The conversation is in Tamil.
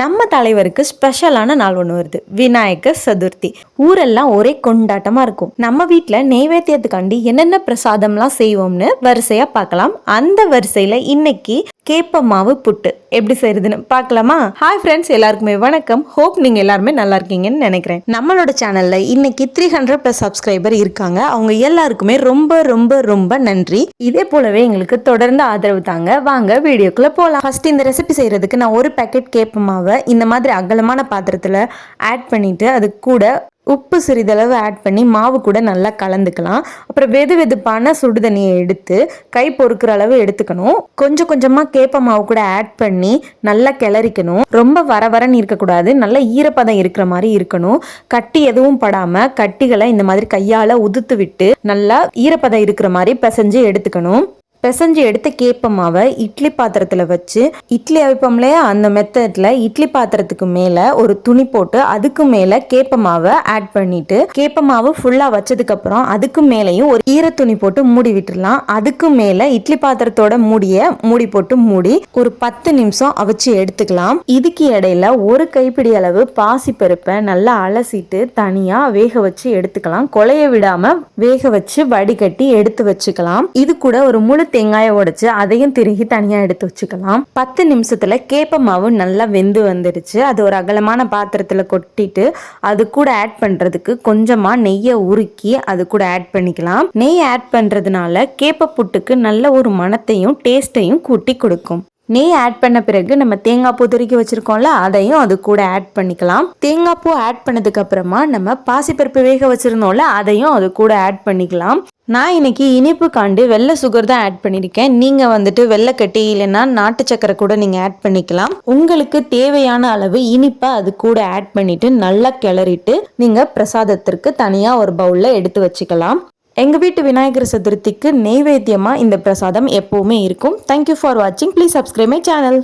நம்ம தலைவருக்கு ஸ்பெஷலான நாள் ஒன்று வருது. விநாயகர் சதுர்த்தி. ஊரெல்லாம் ஒரே கொண்டாட்டமாக இருக்கும். நம்ம வீட்டில் நெய்வேத்தியத்துக்காண்டி என்னென்ன பிரசாதம்லாம் செய்வோம்னு வரிசையாக பார்க்கலாம். அந்த வரிசையில் இன்னைக்கு கேப்ப மாவு புட்டு. எப்படி செய்யறதுன்னு பார்க்கலாமா? ஹாய் ஃப்ரெண்ட்ஸ் எல்லாருக்குமே வணக்கம். ஹோப் நீங்கள் எல்லாருமே நல்லா இருக்கீங்கன்னு நினைக்கிறேன். நம்மளோட சேனலில் இன்னைக்கு த்ரீ ஹண்ட்ரட் ப்ளஸ் சப்ஸ்கிரைபர் இருக்காங்க. அவங்க எல்லாருக்குமே ரொம்ப ரொம்ப ரொம்ப நன்றி. இதே போலவே எங்களுக்கு தொடர்ந்து ஆதரவு தாங்க. வாங்க வீடியோக்குள்ள போகலாம் ஃபர்ஸ்ட் இந்த ரெசிபி செய்யறதுக்கு நான் ஒரு பேக்கெட் கேப்ப மாவை இந்த மாதிரி அகலமான பாத்திரத்தில் ஆட் பண்ணிட்டு அது கூட உப்பு சிறிதளவு ஆட் பண்ணி மாவு கூட நல்லா கலந்துக்கலாம். அப்புறம் வெது வெதுப்பான சுடு தண்ணியை எடுத்து கை பொறுக்கிற அளவு எடுத்துக்கணும். கொஞ்சம் கொஞ்சமாக கேப்ப மாவு கூட ஆட் பண்ணி நல்லா கிளறிக்கணும். ரொம்ப வர வரன்னு இருக்கக்கூடாது. நல்லா ஈரப்பதம் இருக்கிற மாதிரி இருக்கணும். கட்டி எதுவும் படாமல் கட்டிகளை இந்த மாதிரி கையால் உதுத்து விட்டு நல்லா ஈரப்பதம் இருக்கிற மாதிரி பிசைஞ்சு எடுத்துக்கணும். பிசைஞ்சு எடுத்த கேப்பமாவை இட்லி பாத்திரத்தில் வச்சு இட்லி அவிப்போம் இல்லையா? அந்த மெத்தடில் இட்லி பாத்திரத்துக்கு மேலே ஒரு துணி போட்டு அதுக்கு மேலே கேப்பமாவை ஆட் பண்ணிட்டு கேப்பமாவை ஃபுல்லாக வச்சதுக்கப்புறம் அதுக்கு மேலேயும் ஒரு ஈர துணி போட்டு மூடி விட்டுடலாம் அதுக்கு மேலே இட்லி பாத்திரத்தோட மூடிய மூடி போட்டு மூடி ஒரு பத்து நிமிஷம் அவிச்சு எடுத்துக்கலாம். இதுக்கு இடையில ஒரு கைப்பிடி அளவு பாசி பருப்பை நல்லா அலசிட்டு தனியாக வேக வச்சு எடுத்துக்கலாம். கொலைய விடாமல் வேக வச்சு வடிகட்டி எடுத்து வச்சுக்கலாம். இது கூட ஒரு முழு தேங்காயை உடைச்சு அதையும் திருகி தனியாக எடுத்து வச்சுக்கலாம். பத்து நிமிஷத்துல கேப்ப மாவு நல்லா வெந்து வந்துடுச்சு. அது ஒரு அகலமான பாத்திரத்துல கொட்டிட்டு அது கூட ஆட் பண்றதுக்கு கொஞ்சமா நெய்யை உருக்கி அது கூட ஆட் பண்ணிக்கலாம். நெய் ஆட் பண்றதுனால கேப்ப புட்டுக்கு நல்ல ஒரு மணத்தையும் டேஸ்ட்டையும் கூட்டி கொடுக்கும். நெய் ஆட் பண்ண பிறகு நம்ம தேங்காய் பூ துருக்கி வச்சிருக்கோம்ல அதையும் அது கூட ஆட் பண்ணிக்கலாம். தேங்காய் பூ ஆட் பண்ணதுக்கு அப்புறமா நம்ம பாசிப்பருப்பு வேக வச்சிருந்தோம்ல அதையும் அது கூட ஆட் பண்ணிக்கலாம். நான் இன்றைக்கி இனிப்பு காண்டு வெள்ளை சுகர் தான் ஆட் பண்ணியிருக்கேன். நீங்கள் வந்துட்டு வெள்ளைக்கட்டி இல்லைன்னா நாட்டு சக்கரை கூட நீங்கள் ஆட் பண்ணிக்கலாம். உங்களுக்கு தேவையான அளவு இனிப்பை அது கூட ஆட் பண்ணிவிட்டு நல்லா கிளறிட்டு நீங்கள் பிரசாதத்திற்கு தனியாக ஒரு பவுலில் எடுத்து வச்சுக்கலாம். எங்கள் வீட்டு விநாயகர் சதுர்த்திக்கு நெய்வேத்தியமாக இந்த பிரசாதம் எப்போவுமே இருக்கும். தேங்க்யூ ஃபார் வாட்சிங் ப்ளீஸ் சப்ஸ்கிரைப் மை சேனல்